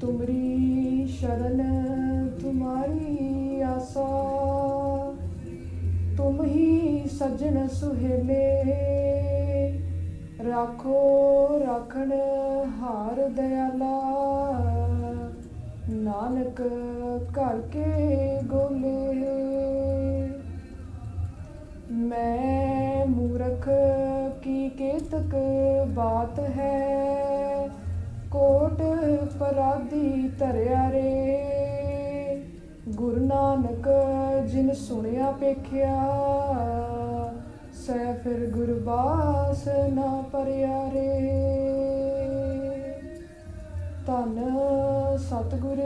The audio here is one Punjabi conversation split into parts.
ਤੁਮਰੀ ਸ਼ਰਨ, ਤੁਮਾਰੀ ਆਸਾ। ਤੁਮ ਹੀ ਸੱਜਣ ਸੁਹੇਲੇ। ਰਾਖੋ ਰਾਖਣ ਹਾਰ ਦਿਆਲਾ। ਨਾਨਕ ਘਰ ਕੇ ਗੋਲੇ। ਮੈਂ ਮੂਰਖ ਕੀ ਕੇਤਕ ਬਾਤ ਹੈ? ਕੋਟ ਪਰਾਦੀ ਧਰਿਆ ਰੇ। ਗੁਰੂ ਨਾਨਕ ਜਿਨ ਸੁਣਿਆ ਪੇਖਿਆ ਸੈ ਫਿਰ ਗੁਰਬਾਸ ਨਾ ਪਰਿਆ ਰੇ। ਧੰਨ ਸਤਿਗੁਰ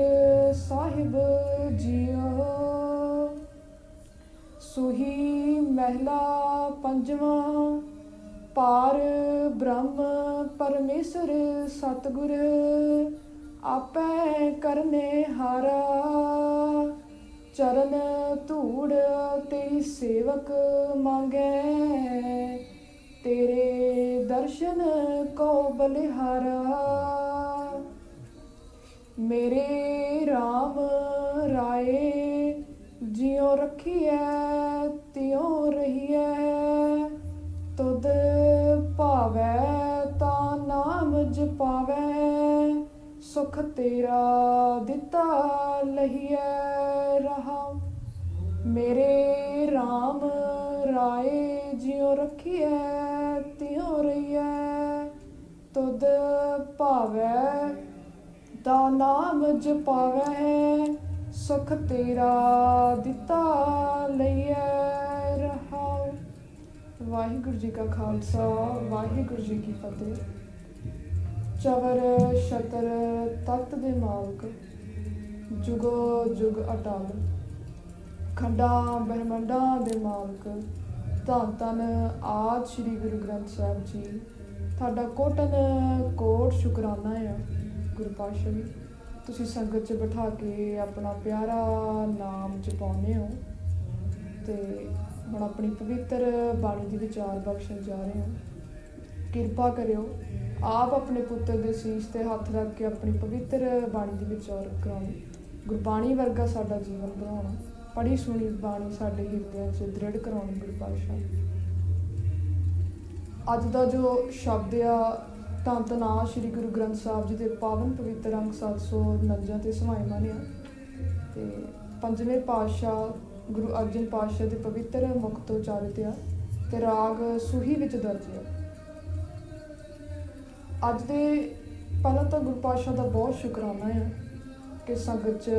ਸਾਹਿਬ ਜੀਓ, ਸੁਹੀ ਮਹਿਲਾ ਪੰਜਵਾਂ, ਪਾਰ ਬ੍ਰਹਮ ਪਰਮੇਸ਼ਰ ਸਤਿਗੁਰ, ਆਪੇ ਕਰਨੇ ਹਾਰਾ। ਚਰਨ ਧੂੜ ਤੇਰੀ ਸੇਵਕ ਮੰਗੈ। ਤੇਰੇ ਦਰਸ਼ਨ ਕੋ ਬਲਿਹਾਰਾ। ਮੇਰੇ RAM ਰਾਏ, ਜਿਉ ਰਖੀਐ, ਤਿਉ ਰਹੀਐ। ਤੁਧ ਭਾਵੈ ਨਾਮ ਜਪਾਵੈ ਸੁਖ ਤੇਰਾ ਦਿੱਤਾ ਲਹੀਐ ਰਹਾ। ਮੇਰੇ RAM ਰਾਏ ਜਿਉ ਰਖੀਐ, ਤਿਉ ਰਹੀਐ। ਤੁਧ ਭਾਵੈ, ਦਾ ਨਾਮ ਜਪਾਵੈ ਸੁਖ ਤੇਰਾ ਦਿੱਤਾ ਲਈਐ ਰਹਾ। ਵਾਹਿਗੁਰੂ ਜੀ ਕਾ ਖਾਲਸਾ, ਵਾਹਿਗੁਰੂ ਜੀ ਕੀ ਫਤਿਹ। ਚਵਰ ਛਤਰ ਤਖਤ ਦੇ ਮਾਲਕ, ਜੁਗੋ ਜੁਗ ਅਟਲ। ਖੰਡਾਂ ਬ੍ਰਹਮੰਡਾਂ ਦੇ ਮਾਲਕ, ਧੰਨ ਧੰਨ ਆਦ ਸ੍ਰੀ ਗੁਰੂ ਗ੍ਰੰਥ ਸਾਹਿਬ ਜੀ। ਤੁਹਾਡਾ ਕੋਟਨ ਕੋਟ ਸ਼ੁਕਰਾਨਾ ਆ, ਗੁਰੂ ਪਾਤਸ਼ਾਹ ਜੀ। ਤੁਸੀਂ ਸੰਗਤ 'ਚ ਬਿਠਾ ਕੇ ਆਪਣਾ ਪਿਆਰਾ ਨਾਮ ਜਪਾਉਂਦੇ ਹੋ ਤੇ ਹੁਣ ਆਪਣੀ ਪਵਿੱਤਰ ਬਾਣੀ ਦੇ ਵਿਚਾਰ ਬਖਸ਼ਣ ਜਾ ਰਹੇ ਹਾਂ। ਕਿਰਪਾ ਕਰਿਓ ਆਪ ਆਪਣੇ ਪੁੱਤਰ ਦੇ ਸੀਸ ਤੇ ਹੱਥ ਰੱਖ ਕੇ ਆਪਣੀ ਪਵਿੱਤਰ ਬਾਣੀ ਦੀ ਵਿਚਾਰ ਕਰਾਉਣੀ। ਗੁਰਬਾਣੀ ਵਰਗਾ ਸਾਡਾ ਜੀਵਨ ਬਣਾਉਣਾ। ਪੜੀ ਸੁਣੀ ਬਾਣੀ ਸਾਡੇ ਹਿਰਦਿਆਂ 'ਚ ਦ੍ਰਿੜ ਕਰਾਉਣੀ ਗੁਰੂ ਪਾਤਸ਼ਾਹ। ਅੱਜ ਦਾ ਜੋ ਸ਼ਬਦ ਆ ਧੰਨ ਧੰਨਾ ਸ੍ਰੀ ਗੁਰੂ ਗ੍ਰੰਥ ਸਾਹਿਬ ਜੀ ਦੇ ਪਾਵਨ ਪਵਿੱਤਰ ਅੰਗ 749 ਤੇ ਸਮਾਇਮਾਨ ਆ। ਤੇ ਪੰਜਵੇਂ ਪਾਤਸ਼ਾਹ ਗੁਰੂ ਅਰਜਨ ਪਾਤਸ਼ਾਹ ਦੇ ਪਵਿੱਤਰ ਮੁਖ ਤੋਂ ਉਚਾਰਿਤ ਆ ਤੇ ਰਾਗ ਸੁਹੀ ਵਿੱਚ ਦਰਜ ਆ। ਅੱਜ ਦੇ ਪਹਿਲਾਂ ਤਾਂ ਗੁਰੂ ਪਾਤਸ਼ਾਹ ਦਾ ਬਹੁਤ ਸ਼ੁਕਰਾਨਾ ਆ ਕਿ ਸੰਗਤ 'ਚ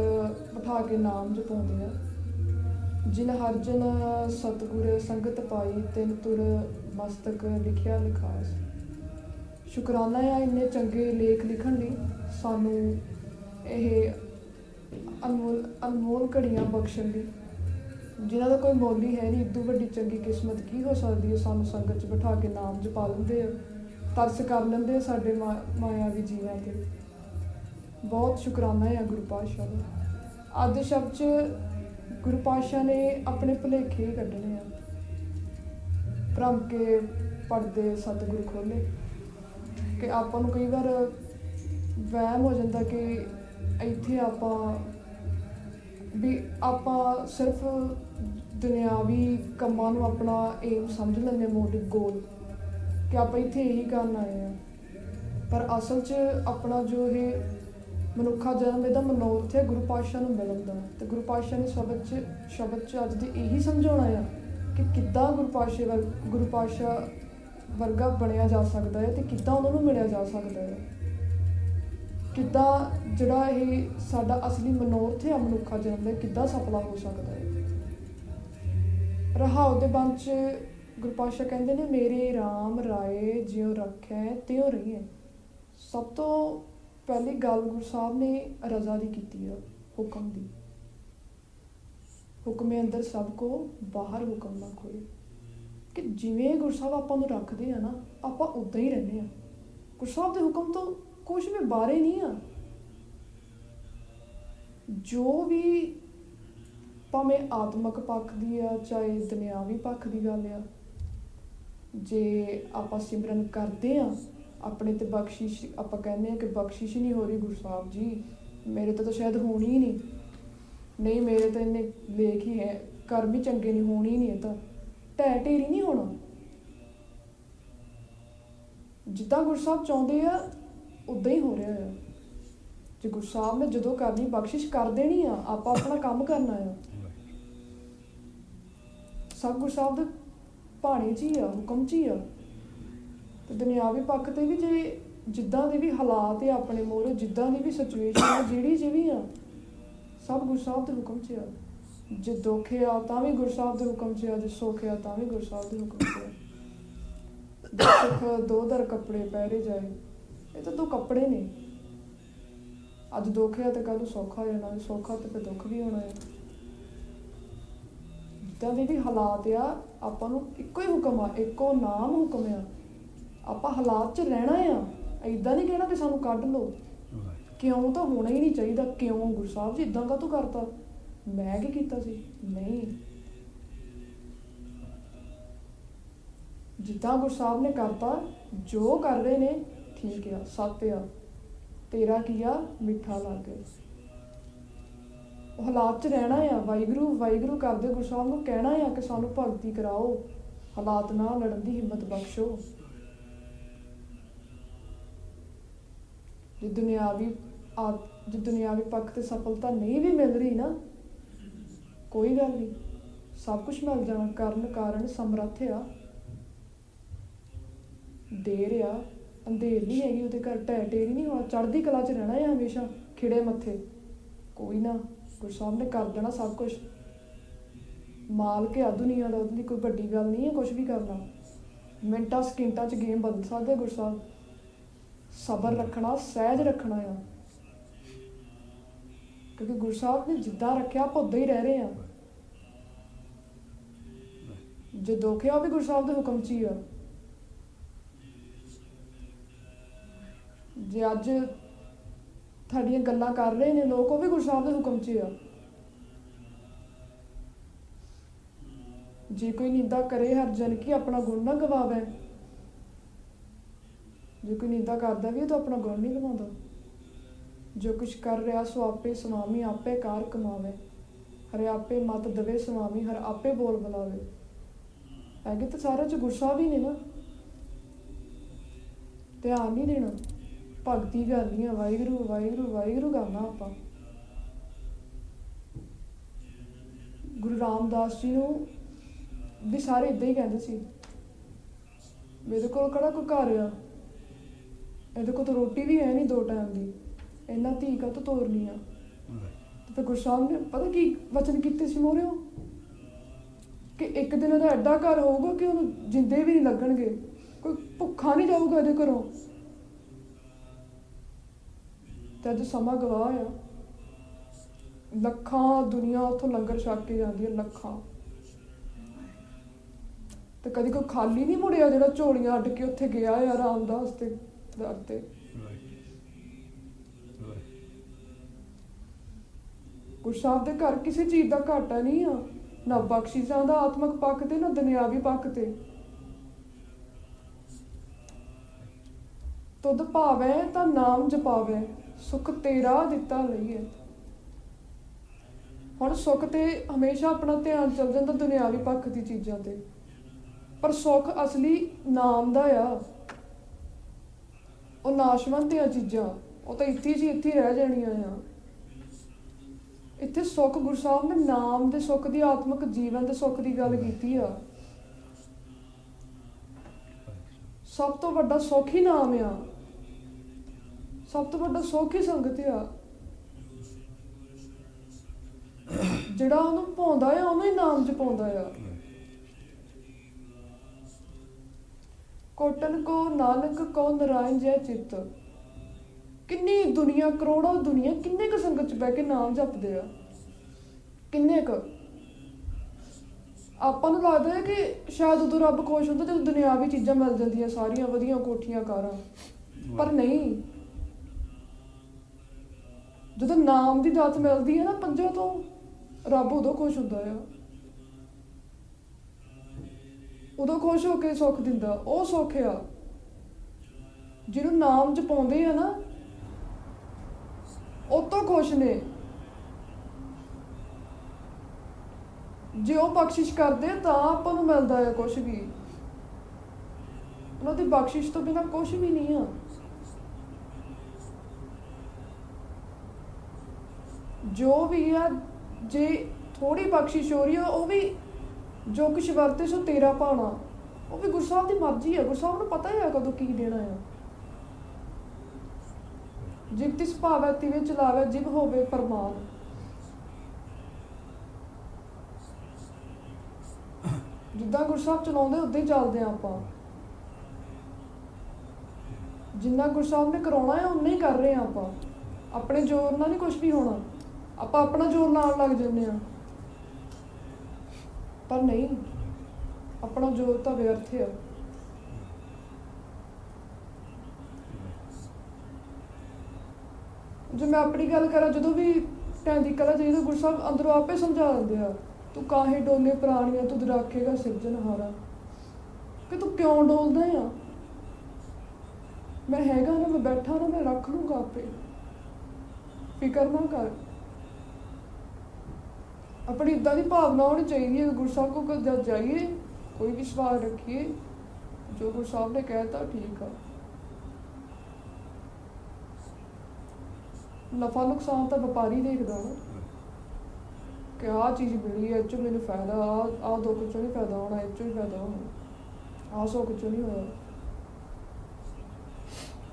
ਬਿਠਾ ਕੇ ਨਾਮ ਜਪਾਉਂਦੇ ਆ। ਜਿਨ ਹਰਜਨ ਸਤਿਗੁਰ ਸੰਗਤ ਪਾਈ, ਤਿੰਨ ਤੁਰ ਮਸਤਕ ਲਿਖਿਆ ਲਿਖਾਸ। ਸ਼ੁਕਰਾਨਾ ਆ ਇੰਨੇ ਚੰਗੇ ਲੇਖ ਲਿਖਣ ਲਈ, ਸਾਨੂੰ ਇਹ ਅਨਮੋਲ ਅਨਮੋਲ ਘੜੀਆਂ ਬਖਸ਼ਣ ਲਈ। ਜਿਨ੍ਹਾਂ ਦਾ ਕੋਈ ਮੁੱਲ ਹੀ ਹੈ ਨਹੀਂ, ਇਦੋਂ ਵੱਡੀ ਚੰਗੀ ਕਿਸਮਤ ਕੀ ਹੋ ਸਕਦੀ ਹੈ? ਸਾਨੂੰ ਸੰਗਤ 'ਚ ਬਿਠਾ ਕੇ ਨਾਮ ਜਪਾ ਲੈਂਦੇ ਆ। ਤਰਸ ਕਰ ਲੈਂਦੇ ਆ ਸਾਡੇ ਮਾ- ਮਾਇਆਵੀ ਜੀਵਾਂ ਤੇ। ਬਹੁਤ ਸ਼ੁਕਰਾਨਾ ਹੈ ਗੁਰੂ ਪਾਤਸ਼ਾਹ ਦਾ। ਅੱਜ ਸ਼ਬਦ 'ਚ ਗੁਰੂ ਪਾਤਸ਼ਾਹ ਨੇ ਆਪਣੇ ਭੁਲੇਖੇ ਹੀ ਕੱਢਣੇ ਆ। ਭਰਮ ਕੇ ਪਰਦੇ ਸਤਿਗੁਰੂ ਖੋਲੇ ਕਿ ਆਪਾਂ ਨੂੰ ਕਈ ਵਾਰ ਵਹਿਮ ਹੋ ਜਾਂਦਾ ਕਿ ਇੱਥੇ ਆਪਾਂ ਵੀ ਆਪਾਂ ਸਿਰਫ ਦੁਨਿਆਵੀ ਕੰਮਾਂ ਨੂੰ ਆਪਣਾ ਏਮ ਸਮਝ ਲੈਂਦੇ ਮੋਟਿਵ ਗੋਲ ਕਿ ਆਪਾਂ ਇੱਥੇ ਇਹੀ ਕਰਨ ਆਏ ਆ ਪਰ ਅਸਲ 'ਚ ਆਪਣਾ ਜੋ ਇਹ ਮਨੁੱਖਾ ਜਨਮ ਇਹਦਾ ਮਨੋਰਥ ਹੈ ਗੁਰੂ ਪਾਤਸ਼ਾਹ ਨੂੰ ਮਿਲਣ ਦਾ ਤੇ ਗੁਰੂ ਪਾਤਸ਼ਾਹ ਨੇ ਸ਼ਬਦ 'ਚ ਸ਼ਬਦ 'ਚ ਅੱਜ ਦੇ ਇਹੀ ਸਮਝਾਉਣਾ ਆ ਕਿ ਕਿੱਦਾਂ ਗੁਰੂ ਪਾਤਸ਼ਾਹ ਵਰ- ਗੁਰੂ ਪਾਤਸ਼ਾਹ ਵਰਗਾ ਬਣਿਆ ਜਾ ਸਕਦਾ ਹੈ ਤੇ ਕਿੱਦਾਂ ਉਹਨਾਂ ਨੂੰ ਮਿਲਿਆ ਜਾ ਸਕਦਾ ਹੈ। ਕਿੱਦਾਂ ਜਿਹੜਾ ਇਹ ਸਾਡਾ ਅਸਲੀ ਮਨੋਰਥ ਹੈ, ਮਨੁੱਖਾ ਜਨਮ ਦਾ ਕਿੱਦਾਂ ਸਫਲਾ ਹੋ ਸਕਦਾ ਹੈ। ਰਹਾਉ ਦੇ ਬੰਦ ਚ ਗੁਰੂ ਪਾਤਸ਼ਾਹ ਕਹਿੰਦੇ ਨੇ, ਮੇਰੇ RAM ਰਾਏ ਜਿਉ ਰੱਖੈ, ਤਿਉ ਰਹੀਏ ਸਭ ਤੋਂ ਪਹਿਲੀ ਗੱਲ ਗੁਰੂ ਸਾਹਿਬ ਨੇ ਰਜ਼ਾ ਦੀ ਕੀਤੀ ਆ, ਹੁਕਮ ਦੀ। ਹੁਕਮੇ ਅੰਦਰ ਸਭ ਕੋ ਬਾਹਰ ਹੁਕਮ ਨਾ ਕੋਈ ਕਿ ਜਿਵੇਂ ਗੁਰੂ ਸਾਹਿਬ ਆਪਾਂ ਨੂੰ ਰੱਖਦੇ ਆ ਨਾ, ਆਪਾਂ ਉਦਾਂ ਹੀ ਰਹਿੰਦੇ ਆ। ਗੁਰੂ ਸਾਹਿਬ ਦੇ ਹੁਕਮ ਤੋਂ ਕੁਝ ਵੀ ਬਾਰੇ ਨਹੀਂ ਆ। ਜੋ ਵੀ ਭਾਵੇਂ ਆਤਮਿਕ ਪੱਖ ਦੀ ਆ, ਚਾਹੇ ਦੁਨਿਆਵੀ ਪੱਖ ਦੀ ਗੱਲ ਆ ਜੇ ਆਪਾਂ ਸਿਮਰਨ ਕਰਦੇ ਆ ਆਪਣੇ ਤੇ ਬਖਸ਼ਿਸ਼, ਆਪਾਂ ਕਹਿੰਦੇ ਆ ਕਿ ਬਖਸ਼ਿਸ਼ ਨਹੀਂ ਹੋ ਰਹੀ ਗੁਰੂ ਸਾਹਿਬ ਜੀ, ਮੇਰੇ ਤੋਂ ਤਾਂ ਸ਼ਾਇਦ ਹੋਣੀ ਹੀ ਨਹੀਂ। ਨਹੀਂ, ਮੇਰੇ ਤਾਂ ਇੰਨੇ ਲੇਖ ਹੀ ਹੈ ਕਰਮ ਵੀ ਚੰਗੇ ਨਹੀਂ, ਹੋਣੀ ਹੀ ਨਹੀਂ ਇਹ ਤਾਂ। ਢਹਿ ਢੇਰੀ ਨਹੀਂ ਹੋਣਾ। ਜਿੱਦਾਂ ਗੁਰੂ ਸਾਹਿਬ ਚਾਹੁੰਦੇ ਆ ਉਦਾਂ ਹੀ ਹੋ ਰਿਹਾ ਆ। ਜੇ ਗੁਰੂ ਸਾਹਿਬ ਨੇ ਜਦੋਂ ਕਰਨੀ ਬਖਸ਼ਿਸ਼ ਕਰ ਦੇਣੀ ਆ, ਆਪਾਂ ਆਪਣਾ ਕੰਮ ਕਰਨਾ ਆ। ਸਭ ਗੁਰਸਾਹਿਬ ਦੇ ਭਾਣੇ 'ਚ ਹੀ ਆ, ਹੁਕਮ 'ਚ ਹੀ ਆ। ਤੇ ਦੁਨਿਆਵੀ ਪੱਖ ਤੇ ਵੀ ਜੇ ਜਿੱਦਾਂ ਦੇ ਵੀ ਹਾਲਾਤ ਆ ਆਪਣੇ ਮੋਰੇ ਜਿੱਦਾਂ ਦੀ ਵੀ ਸਿਚੁਏਸ਼ਨ ਆ, ਜਿਹੜੀ ਜਿਹੀ ਆ, ਸਭ ਗੁਰਸਾਹਿਬ ਦੇ ਹੁਕਮ 'ਚ ਆ। ਜੇ ਦੁੱਖ ਆ ਤਾਂ ਵੀ ਗੁਰਸਾਹਿਬ ਦੇ ਹੁਕਮ 'ਚ ਆ, ਜੇ ਸੁੱਖ ਆ ਤਾਂ ਵੀ ਗੁਰਸਾਹਿਬ ਦੇ ਹੁਕਮ 'ਚ ਆ। ਜੇ ਦੋ ਦਰ ਕੱਪੜੇ ਪਹਿਰੇ ਜਾਏ, ਇਹ ਤਾਂ ਦੋ ਕੱਪੜੇ ਨੇ। ਅੱਜ ਦੁੱਖ ਆ ਤੇ ਕੱਲ ਨੂੰ ਸੁੱਖ ਆ ਜਾਣਾ ਸੁੱਖ ਤੇ ਫਿਰ ਦੁੱਖ ਵੀ ਹੋਣਾ ਹੈ ਜਿੱਦਾਂ ਦੇ ਵੀ ਹਾਲਾਤ ਆ, ਆਪਾਂ ਨੂੰ ਇੱਕੋ ਹੀ ਹੁਕਮ ਆ, ਇੱਕੋ ਨਾਮ ਹੁਕਮ ਆ। ਆਪਾਂ ਹਾਲਾਤ 'ਚ ਰਹਿਣਾ ਆ ਐਦਾਂ ਨਹੀਂ ਕਹਿਣਾ ਕਿ ਸਾਨੂੰ ਕੱਢ ਲਓ। ਕਿਉਂ ਤਾਂ ਹੋਣਾ ਹੀ ਨਹੀਂ ਚਾਹੀਦਾ, ਕਿਉਂ ਗੁਰਸਾਹਿਬ ਜੀ ਇਦਾਂ ਕਾਹਤੋਂ ਕਰਤਾ? ਮੈਂ ਕੀ ਕੀਤਾ ਸੀ? ਨਹੀਂ। ਜਿੱਦਾਂ ਗੁਰੂ ਸਾਹਿਬ ਨੇ ਕਰਤਾ, ਜੋ ਕਰ ਰਹੇ ਨੇ, ਠੀਕ ਆ, ਸੱਤ ਆ। ਤੇਰਾ ਕੀ ਆ? ਮਿੱਠਾ ਲੱਗ ਉਹ ਹਾਲਾਤ 'ਚ ਰਹਿਣਾ ਆ, ਵਾਹਿਗੁਰੂ ਵਾਹਿਗੁਰੂ ਕਰਦੇ ਗੁਰਸਾਹਿਬ ਨੂੰ ਕਹਿਣਾ ਆ ਕਿ ਸਾਨੂੰ ਭਗਤੀ ਕਰਾਓ, ਹਾਲਾਤ ਨਾਲ ਲੜਨ ਦੀ ਹਿੰਮਤ ਬਖਸ਼ੋ। ਜੇ ਦੁਨਿਆਵੀ ਆ ਜੇ ਦੁਨਿਆਵੀ ਪੱਖ ਤੇ ਸਫਲਤਾ ਨਹੀਂ ਵੀ ਮਿਲ ਰਹੀ ਨਾ, ਕੋਈ ਗੱਲ ਨਹੀਂ, ਸਭ ਕੁਝ ਮਿਲ ਜਾਣਾ, ਕਰਨ ਕਾਰਨ ਸਮਰੱਥ ਆ। ਦੇਰ ਆ, ਅੰਧੇਰ ਨਹੀਂ ਹੈਗੀ, ਉਹਦੇ ਘਰ ਢਹਿ ਢੇਰੀ ਨਹੀਂ ਹੋਣਾ, ਚੜ੍ਹਦੀ ਕਲਾ 'ਚ ਰਹਿਣਾ ਆ ਹਮੇਸ਼ਾ, ਖਿੜੇ ਮੱਥੇ, ਕੋਈ ਨਾ। ਗੁਰੂ ਸਾਹਿਬ ਨੇ ਕਰ ਦੇਣਾ ਸਭ ਕੁਝ ਮਾਲਕ ਆ ਦੁਨੀਆ ਦਾ, ਉਹਦੀ ਕੋਈ ਵੱਡੀ ਗੱਲ ਨਹੀਂ ਹੈ ਕੁਝ ਵੀ ਕਰਨਾ। ਮਿੰਟਾਂ, ਸਕਿੰਟਾਂ 'ਚ ਗੇਮ ਬਦਲ ਸਕਦੇ ਗੁਰੂ ਸਾਹਿਬ। ਸਬਰ ਰੱਖਣਾ, ਸਹਿਜ ਰੱਖਣਾ ਆ। ਕਿਉਂਕਿ ਗੁਰੂ ਸਾਹਿਬ ਨੇ ਜਿੱਦਾਂ ਰੱਖਿਆ, ਆਪਾਂ ਉਦਾਂ ਹੀ ਰਹਿ ਰਹੇ ਆ ਜੇ ਦੁੱਖ ਆ ਉਹ ਵੀ ਗੁਰਸਾਹਿਬ ਦੇ ਹੁਕਮ 'ਚ ਹੀ ਆ। ਜੇ ਅੱਜ ਤੁਹਾਡੀਆਂ ਗੱਲਾਂ ਕਰ ਰਹੇ ਨੇ ਲੋਕ, ਉਹ ਵੀ ਗੁਰਸਾਹਿਬ ਦੇ ਹੁਕਮ 'ਚ ਆ। ਜੇ ਕੋਈ ਨਿੰਦਾ ਕਰੇ ਹਰ ਜਨ ਕੀ ਆਪਣਾ ਗੁਣ ਨਾ ਗਵਾਵੇ? ਜੇ ਕੋਈ ਨਿੰਦਾ ਕਰਦਾ ਵੀ ਹੈ ਤਾਂ ਆਪਣਾ ਗੁਣ ਨਹੀਂ ਗਵਾਉਂਦਾ। ਜੋ ਕੁਛ ਕਰ ਰਿਹਾ, ਸੋ ਆਪੇ ਸੁਆਮੀ ਆਪੇ ਕਾਰ ਕਮਾਵੇ। ਹਰੇ ਆਪੇ ਮਤ ਦਵੇ ਸੁਆਮੀ ਹਰ ਆਪੇ ਬੋਲ ਬੁਲਾਵੇ। ਹੈਗੇ ਤਾਂ ਸਾਰਾ ਚ ਗੁੱਸਾ ਵੀ ਨੇ ਨਾ। ਧਿਆਨ ਨਹੀਂ ਦੇਣਾ। ਭਗਤੀ ਕਰਨੀ ਆ, ਵਾਹਿਗੁਰੂ ਵਾਹਿਗੁਰੂ ਵਾਹਿਗੁਰੂ ਕਰਨਾ ਆਪਾਂ। ਗੁਰੂ ਰਾਮਦਾਸ ਜੀ ਨੂੰ ਵੀ ਸਾਰੇ ਇਦਾਂ ਹੀ ਕਹਿੰਦੇ ਸੀ, ਮੇਰੇ ਕੋਲ ਕਿਹੜਾ ਕੋਈ ਘਰ ਆ? ਇਹਦੇ ਕੋਲ ਤਾਂ ਰੋਟੀ ਵੀ ਹੈ ਨਹੀਂ ਦੋ ਟਾਈਮ ਦੀ। ਇਹਨਾਂ ਧੀ ਕਾ ਤਾਂ ਤੋਰਨੀ ਆ। ਤੇ ਫਿਰ ਗੁਰਸਾਹਿਬ ਨੇ ਪਤਾ ਕੀ ਵਚਨ ਕੀਤੇ ਸੀ ਮੋਰਿਓ? ਕਿ ਇੱਕ ਦਿਨ ਉਹਦਾ ਐਡਾ ਘਰ ਹੋਊਗਾ ਕਿ ਉਹਨੂੰ ਜਿੰਦੇ ਵੀ ਨਹੀਂ ਲੱਗਣਗੇ। ਕੋਈ ਭੁੱਖਾ ਨਹੀਂ ਜਾਊਗਾ ਇਹਦੇ ਘਰੋਂ। ਤੇ ਅੱਜ ਸਮਾਂ ਗਵਾਹ ਆ। ਲੱਖਾਂ ਦੁਨੀਆ ਉੱਥੋਂ ਲੰਗਰ ਛਕ ਕੇ ਜਾਂਦੀ ਹੈ ਲੱਖਾਂ। ਤੇ ਕਦੀ ਕੋਈ ਖਾਲੀ ਨਹੀਂ ਮੁੜਿਆ ਜਿਹੜਾ ਝੋਲੀਆਂ ਅੱਡ ਕੇ ਉੱਥੇ ਗਿਆ ਆ, ਰਾਮਦਾਸ ਤੇ ਦਰ ਤੇ। ਗੁਰਸਾਹਿਬ ਦੇ ਘਰ ਕਿਸੇ ਚੀਜ਼ ਦਾ ਘਾਟਾ ਨਹੀਂ ਆ। ਨਾ ਬਖਸ਼ਿਸ਼ਾਂ ਦਾ ਆਤਮਿਕ ਪੱਖ ਤੇ, ਨਾ ਦੁਨਿਆਵੀ ਪੱਖ ਤੇ। ਤੁਧ ਭਾਵੈ ਤਾਂ ਨਾਮ ਜਪਾਵੈ। ਸੁੱਖ ਤੇਰਾ ਦਿੱਤਾ ਲਈਏ ਹੁਣ ਸੁੱਖ ਤੇ ਹਮੇਸ਼ਾ ਆਪਣਾ ਧਿਆਨ ਚੱਲ ਜਾਂਦਾ ਦੁਨਿਆਵੀ ਪੱਖ ਦੀ ਚੀਜ਼ਾਂ ਤੇ। ਪਰ ਸੁੱਖ ਅਸਲੀ ਨਾਮ ਦਾ ਆ। ਉਹ ਨਾਸ਼ਵੰਤ ਆ ਚੀਜ਼ਾਂ। ਉਹ ਤਾਂ ਇੱਥੇ ਜੀ ਇੱਥੇ ਰਹਿ ਜਾਣੀਆਂ ਆ। ਇੱਥੇ ਸੁੱਖ ਗੁਰੂ ਸਾਹਿਬ ਨੇ ਨਾਮ ਦੇ ਸੁੱਖ ਦੀ, ਆਤਮਿਕ ਜੀਵਨ ਦੇ ਸੁੱਖ ਦੀ ਗੱਲ ਕੀਤੀ ਆ। ਸਭ ਤੋਂ ਵੱਡਾ ਸੁੱਖ ਹੀ ਨਾਮ ਆ। ਸਭ ਤੋਂ ਵੱਡਾ ਸੁੱਖ ਸੰਗਤ ਆ। ਜਿਹੜਾ ਉਹਨੂੰ ਪਾਉਂਦਾ ਆ, ਉਹਨੂੰ ਹੀ ਨਾਮ ਚ ਪਾਉਂਦਾ ਆ। ਕੋਟਨ ਕੋ ਨਾਨਕ ਕੋ ਨਰਾਇਣ ਜੈ ਚਿੱਤ। ਕਿੰਨੀ ਦੁਨੀਆ, ਕਰੋੜਾਂ ਦੁਨੀਆ, ਕਿੰਨੇ ਕ ਸੰਗਤ ਚ ਬਹਿ ਕੇ ਨਾਮ ਜਪਦੇ ਆ। ਕਿੰਨੇ ਕ? ਆਪਾਂ ਨੂੰ ਲੱਗਦਾ ਹੈ ਕਿ ਸ਼ਾਇਦ ਉਦੋਂ ਰੱਬ ਖੁਸ਼ ਹੁੰਦਾ ਜਦੋਂ ਦੁਨਿਆਵੀ ਚੀਜ਼ਾਂ ਮਿਲ ਜਾਂਦੀਆਂ ਸਾਰੀਆਂ, ਵਧੀਆ ਕੋਠੀਆਂ, ਕਾਰਾਂ। ਪਰ ਨਹੀਂ। ਜਦੋਂ ਨਾਮ ਦੀ ਦਾਤ ਮਿਲਦੀ ਹੈ ਨਾ, ਪੰਜਾਂ ਤੋਂ ਰੱਬ ਉਦੋਂ ਖੁਸ਼ ਹੁੰਦਾ ਆ। ਉਦੋਂ ਖੁਸ਼ ਹੋ ਕੇ ਸੁੱਖ ਦਿੰਦਾ। ਉਹ ਸੁੱਖ ਆ, ਜਿਹਨੂੰ ਨਾਮ ਚ ਪਾਉਂਦੇ ਆ ਨਾ, ਉਹ ਤੋਂ ਖੁਸ਼ ਨੇ। ਜੇ ਉਹ ਬਖਸ਼ਿਸ਼ ਕਰਦੇ ਤਾਂ ਆਪਾਂ ਨੂੰ ਮਿਲਦਾ ਹੈ ਕੁਝ ਵੀ। ਉਹਨਾਂ ਦੀ ਬਖਸ਼ਿਸ਼ ਤੋਂ ਬਿਨਾ ਕੁਝ ਵੀ ਨਹੀਂ ਆ। ਜੋ ਵੀ ਆ, ਜੇ ਥੋੜੀ ਬਖਸ਼ਿਸ਼ ਹੋ ਰਹੀ ਆ, ਉਹ ਵੀ ਜੋ ਕੁਛ ਵਰਤੇ ਸੋ ਤੇਰਾ ਪਾਣਾ ਉਹ ਵੀ ਗੁਰੂ ਸਾਹਿਬ ਦੀ ਮਰਜ਼ੀ ਹੈ ਗੁਰੂ ਸਾਹਿਬ ਨੂੰ ਪਤਾ ਹੀ ਆ ਕਦੋਂ ਕੀ ਦੇਣਾ ਆ। ਜਿਬ ਤਿਸ ਭਾਵੈ ਤਿਵੇਂ ਚਲਾਵੇ, ਜਿਬ ਹੋਵੇ ਫਰਮਾਨ ਜਿੱਦਾਂ ਗੁਰੂ ਸਾਹਿਬ ਚਲਾਉਂਦੇ, ਉਦਾਂ ਹੀ ਚੱਲਦੇ ਆ ਆਪਾਂ। ਜਿੰਨਾ ਗੁਰੂ ਸਾਹਿਬ ਨੇ ਕਰਾਉਣਾ ਹੈ ਉਨਾ ਹੀ ਕਰ ਰਹੇ ਆ ਆਪਾਂ। ਆਪਣੇ ਜ਼ੋਰ ਨਾਲ ਨਹੀਂ ਕੁਝ ਵੀ ਹੋਣਾ। ਆਪਾਂ ਆਪਣਾ ਜ਼ੋਰ ਲਾਉਣ ਲੱਗ ਜੰਨੇ ਆ ਪਰ ਨਹੀਂ, ਆਪਣਾ ਜ਼ੋਰ ਤਾਂ ਵਿਅਰਥ ਆ। ਜੇ ਮੈਂ ਆਪਣੀ ਗੱਲ ਕਰਾਂ, ਜਦੋਂ ਵੀ ਟੈਂਦੀ ਕਲਾ ਜਿਹਦੇ ਗੁਰੂ ਸਾਹਿਬ ਅੰਦਰੋਂ ਆਪੇ ਸਮਝਾ ਦਿੰਦੇ ਆ, ਤੂੰ ਕਾਹੇ ਡੋਲੇ ਪ੍ਰਾਣੀਆਂ, ਤੂੰ ਰੱਖੇਗਾ ਸਿਰਜਣਹਾਰਾ ਕਿ ਤੂੰ ਕਿਉਂ ਡੋਲਦਾ ਆ? ਮੈਂ ਹੈਗਾ ਨਾ, ਮੈਂ ਬੈਠਾ ਨਾ, ਮੈਂ ਰੱਖ ਲੂੰਗਾ ਆਪੇ। ਫਿਕਰ ਨਾ ਕਰ। ਆਪਣੀ ਇਦਾਂ ਦੀ ਭਾਵਨਾ ਹੋਣੀ ਚਾਹੀਦੀ ਹੈ ਗੁਰੂ ਸਾਹਿਬ ਕੋਲ ਜਦ ਜਾਈਏ, ਕੋਈ ਵੀ ਸਵਾਲ ਰੱਖੀਏ, ਜੋ ਗੁਰੂ ਸਾਹਿਬ ਨੇ ਕਹਿਤਾ ਠੀਕ ਆ। ਨਫਾ ਨੁਕਸਾਨ ਤਾਂ ਵਪਾਰੀ ਦੇਖਦਾ ਨਾ। ਕਿ ਆਹ ਚੀਜ਼ ਮਿਲੀ ਹੈ, ਇਹ 'ਚੋਂ ਮੈਨੂੰ ਫਾਇਦਾ ਆ ਆਹ ਦੁੱਖ ਚੋਂ ਨਹੀਂ ਫਾਇਦਾ ਹੋਣਾ, ਇਹ 'ਚੋਂ ਹੀ ਫਾਇਦਾ ਹੋਣਾ, ਆਹ ਸੁੱਖ ਚੋਂ ਨਹੀਂ ਹੋਇਆ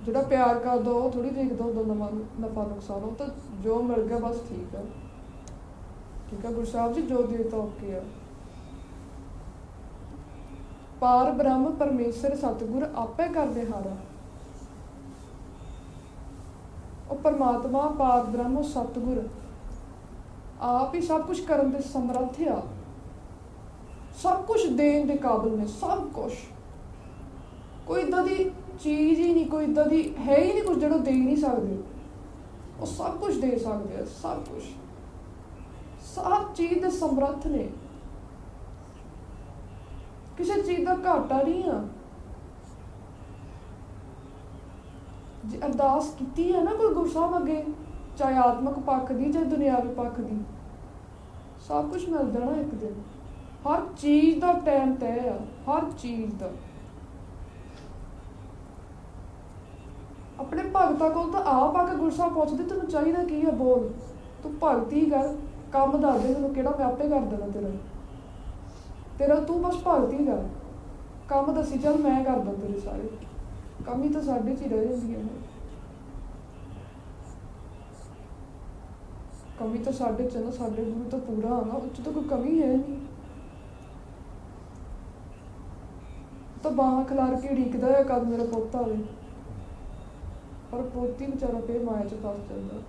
ਜਿਹੜਾ ਪਿਆਰ ਕਰਦਾ, ਉਹ ਥੋੜੀ ਦੇਖਦਾ ਹੁੰਦਾ ਨਫਾ ਨੁਕਸਾਨ, ਉਹ ਤਾਂ ਜੋ ਮਿਲ ਗਿਆ ਬਸ ਠੀਕ ਆ। ਠੀਕ ਆ, ਗੁਰੂ ਸਾਹਿਬ ਜੀ, ਜੋ ਦੇਤਾ ਓਕੇ ਆ। ਪਾਰ ਬ੍ਰਹਮ ਪਰਮੇਸ਼ਰ ਸਤਿਗੁਰ ਆਪੇ ਕਰਦੇ ਹਾਰਾ। ਉਹ ਪਰਮਾਤਮਾ ਪਾਰ ਬ੍ਰਹਮ ਸਤਿਗੁਰ। ਆਪ ਹੀ ਸਭ ਕੁਝ ਕਰਨ ਦੇ ਸਮਰੱਥ ਆ। ਸਭ ਕੁਝ ਦੇਣ ਦੇ ਕਾਬਿਲ ਨੇ, ਸਭ ਕੁਝ ਕੋਈ ਇਦਾਂ ਦੀ ਚੀਜ਼ ਹੀ ਨਹੀਂ, ਕੋਈ ਇਦਾਂ ਦੀ ਹੈ ਹੀ ਨਹੀਂ ਕੁਝ ਜਿਹੜਾ ਦੇ ਹੀ ਨਹੀਂ ਸਕਦੇ। ਉਹ ਸਭ ਕੁਝ ਦੇ ਸਕਦੇ ਆ, ਸਭ ਕੁਝ ਸਭ ਚੀਜ਼ ਦੇ ਸਮਰੱਥ ਨੇ। ਕਿਸੇ ਚੀਜ਼ ਦਾ ਘਾਟਾ ਨਹੀਂ ਆ। ਜੇ ਅਰਦਾਸ ਕੀਤੀ ਹੈ ਨਾ ਕੋਈ ਗੁਰਸਾਹਿਬ ਅੱਗੇ, ਚਾਹੇ ਆਤਮਿਕ ਪੱਖ ਦੀ, ਚਾਹੇ ਦੁਨਿਆਵੀ ਪੱਖ ਦੀ, ਸਭ ਕੁਝ ਮਿਲ ਜਾਣਾ ਇੱਕ ਦਿਨ। ਹਰ ਚੀਜ਼ ਦਾ ਟਾਈਮ ਤੈਅ ਆ, ਹਰ ਚੀਜ਼ ਦਾ। ਆਪਣੇ ਭਗਤਾਂ ਕੋਲ ਤਾਂ ਆਪ ਆ ਕੇ ਗੁਰਸਾਹਿਬ ਪੁੱਛਦੇ, ਤੈਨੂੰ ਚਾਹੀਦਾ ਕੀ ਆ ਬੋਲ? ਤੂੰ ਭਗਤੀ ਕਰ। ਕੰਮ ਦੱਸ ਦੇ ਤੈਨੂੰ ਕਿਹੜਾ ਮੈਂ ਆਪੇ ਕਰ ਦੇਣਾ ਤੇਰਾ। ਤੇਰਾ ਤੂੰ ਬਸ ਭਗਤੀ ਕਰ। ਕੰਮ ਦੱਸੀ ਚੱਲ ਮੈਂ ਕਰਦਾ ਤੇਰੇ ਸਾਰੇ। ਕਮੀ ਤਾਂ ਸਾਡੇ 'ਚ ਹੀ ਰਹਿ ਜਾਂਦੀ ਹੈ ਕਮੀ ਤਾਂ ਸਾਡੇ 'ਚ ਨਾ, ਸਾਡੇ ਗੁਰੂ ਤਾਂ ਪੂਰਾ ਆ ਨਾ ਉੱਚ ਤਾਂ ਕੋਈ ਕਮੀ ਹੈ ਨਹੀਂ। ਤਾਂ ਬਾਹਾਂ ਖਿਲਾਰ ਕੇ ਢੀਕਦਾ ਹੈ ਕਦ ਮੇਰਾ ਪੁੱਤ ਆਵੇ ਪਰ ਪੋਤੀ ਵਿਚਾਰਾ ਫੇਰ ਮਾਇਆ 'ਚ ਫਸ ਜਾਂਦਾ।